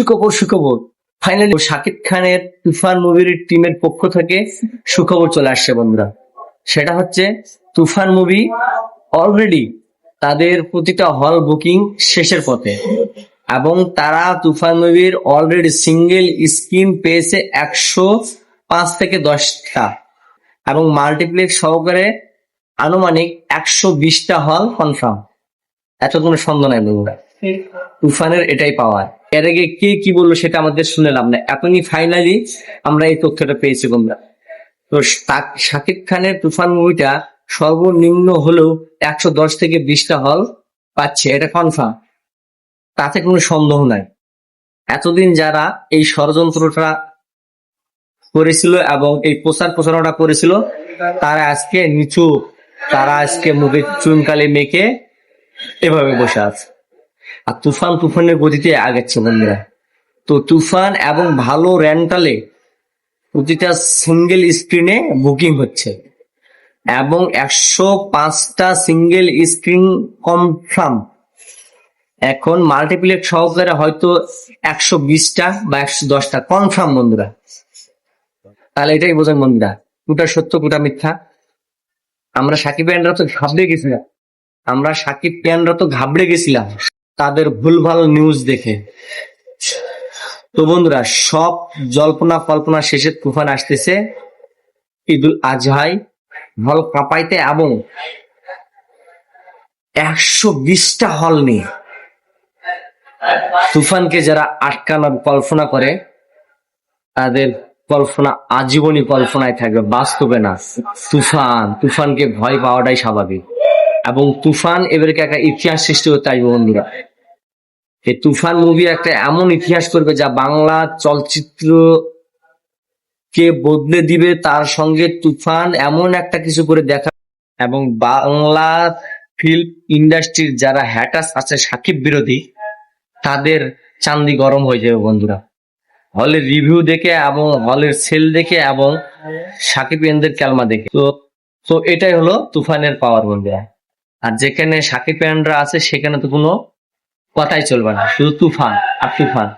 সুখবর সুখবর। ফাইনালি শাকিব খানের তুফান মুভির টিমের পক্ষ থেকে সুখবর চলে আসছে বন্ধুরা। সেটা হচ্ছে তুফান মুভি অলরেডি তাদের প্রতিটা হল বুকিং শেষের পথে। এবং তারা তুফান মুভির অলরেডি সিঙ্গেল স্ক্রিন পেয়েছে একশো পাঁচ থেকে দশটা। এবং মাল্টিপ্লেক্স সহকারে আনুমানিক একশো বিশটা হল কনফার্ম এত কোনো সন্দেহ নাই বন্ধুরা। তুফানের এটাই পাওয়ার। এর আগে কে কি বলল সেটা আমাদের শুনে লাভ নাই। এখনই ফাইনালি আমরা এই তথ্যটা পেয়েছি বন্ধুরা। তো শাকিব খানের তুফান মুভিটা সর্বনিম্ন হলেও একশো দশ থেকে বিশটা হল পাচ্ছে, এটা কনফার্ম তাতে কোনো সন্দেহ নাই। এতদিন যারা এই ষড়যন্ত্রটা করেছিল এবং এই প্রচার প্রচারণা করেছিল, তারা আজকে নিচু। তারা আজকে মুখে চুনকালি মেখে এভাবে বসে আছে। আর তুফান তুফানের গতিতে আগাচ্ছে বন্ধুরা। তো তুফান এবং ভালো রেন্টালে প্রতিটা সিঙ্গেল স্ক্রিনে বুকিং হচ্ছে। এবং একশো পাঁচটা সিঙ্গেল স্ক্রিন কনফার্ম এখন মাল্টিপ্লেক্স সহকারে হয়তো একশো বিশটা বা একশো দশটা কনফার্ম বন্ধুরা। তাহলে এটাই বোঝেন বন্ধুরা কোটা সত্য কোটা মিথ্যা। আমরা সাকিব প্যান্ডরা তো ঘাবড়ে গেছিলাম। আমরা সাকিব প্যান্ডরা তো ঘাবড়ে গেছিলাম তাদের ভুলভাল নিউজ দেখে। তো বন্ধুরা, সব জল্পনা কল্পনা শেষে তুফান আসতেছে। ঈদুল আজহাই হল কাঁপাইতে এবং একশো বিশটা হল নিয়ে তুফানকে যারা আটকানোর কল্পনা করে, তাদের কল্পনা আজীবনই কল্পনায় থাকবে। বাস্তবে না, তুফান, তুফানকে ভয় পাওয়াটাই স্বাভাবিক। এবং তুফান এবারকে একটা ইতিহাস সৃষ্টি করতে আসবে, বন্ধুরা। এই তুফান মুভি একটা এমন ইতিহাস করবে যা বাংলা চলচ্চিত্র কে বদলে দিবে, তার সঙ্গে তুফান এমন একটা কিছু করে দেখা এবং বাংলা ফিল্ম ইন্ডাস্ট্রির যারা হ্যাটাস আছে, সাকিব বিরোধী, তাদের চান্দি গরম হয়ে যাবে, বন্ধুরা। হলের রিভিউ দেখে এবং হলের সেল দেখে এবং সাকিব এনদের ক্যালমা দেখে। তো তো এটাই হলো তুফানের পাওয়ার বন্ধুরা। আর যেখানে সাকিব এনরা আছে, সেখানে তো কোনো কথাই চলবে না, শুধু তুফান আর তুফান।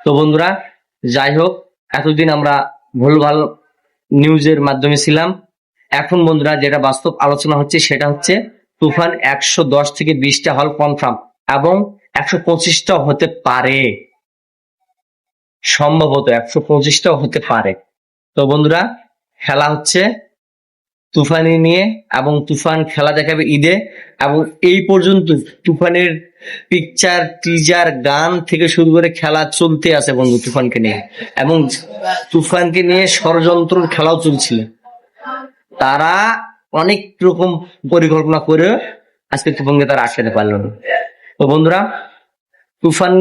তো বন্ধুরা, যাই হোক, এতদিন আমরা ভুলভাল নিউজের মাধ্যমে ছিলাম। এখন বন্ধুরা, যেটা বাস্তব আলোচনা হচ্ছে, সেটা হচ্ছে তুফান একশো দশ থেকে বিশটা হল কনফার্ম এবং একশো পঁচিশটাও হতে পারে। সম্ভবত একশো পঁচিশটাও হতে পারে। তো বন্ধুরা, খেলা হচ্ছে তুফানি নিয়ে এবং তুফান খেলা দেখাবে ঈদে এবং এই পর্যন্ত তুফানের পিকচার টিজার গান থেকে শুরু করে খেলা চলতে আছে বন্ধু তুফানকে নিয়ে। এবং তুফানকে নিয়ে ষড়যন্ত্র খেলাও চলছিল। তারা অনেক রকম পরিকল্পনা করে আজকে তুফানকে তারা আটকাতে পারল না। তো বন্ধুরা, তুফান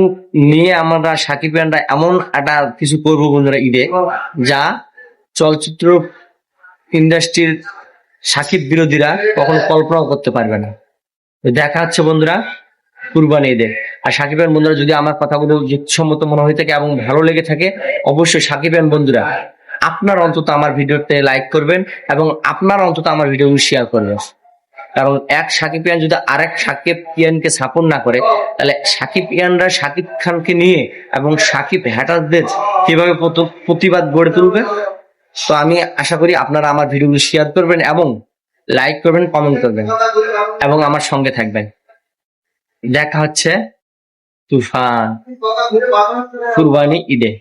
নিয়ে আমরা সাকিব খানরা এমন একটা কিছু করব বন্ধুরা ঈদে, যা চলচ্চিত্র ইন্ডাস্ট্রির সাকিব বিরোধীরা কখনো কল্পনাও করতে পারবে না। দেখা হচ্ছে বন্ধুরা কুরবানি ঈদে। আর সাকিব বন্ধুরা যদি আমার কথাগুলো যুক্তিসম্মত মনে হয়ে থাকে এবং ভালো লেগে থাকে, অবশ্যই সাকিব খান বন্ধুরা আপনার অন্তত আমার ভিডিওতে লাইক করবেন এবং আপনার অন্তত আমার ভিডিও শেয়ার করবেন। কারণ এক সাকিব ইয়ান যদি আরেক সাকিব ইয়ানকে সাপোর্ট না করে, তাহলে সাকিব ইয়ানরা সাকিব খানকে নিয়ে এবং সাকিব হ্যাটারদের কীভাবে প্রত- প্রতিবাদ গড়ে তুলবে? তো আমি আশা করি আপনারা আমার ভিডিওগুলো শেয়ার করবেন এবং লাইক করবেন কমেন্ট করবেন এবং আমার সঙ্গে থাকবেন। দেখা হচ্ছে তুফান, কুরবানি ঈদে।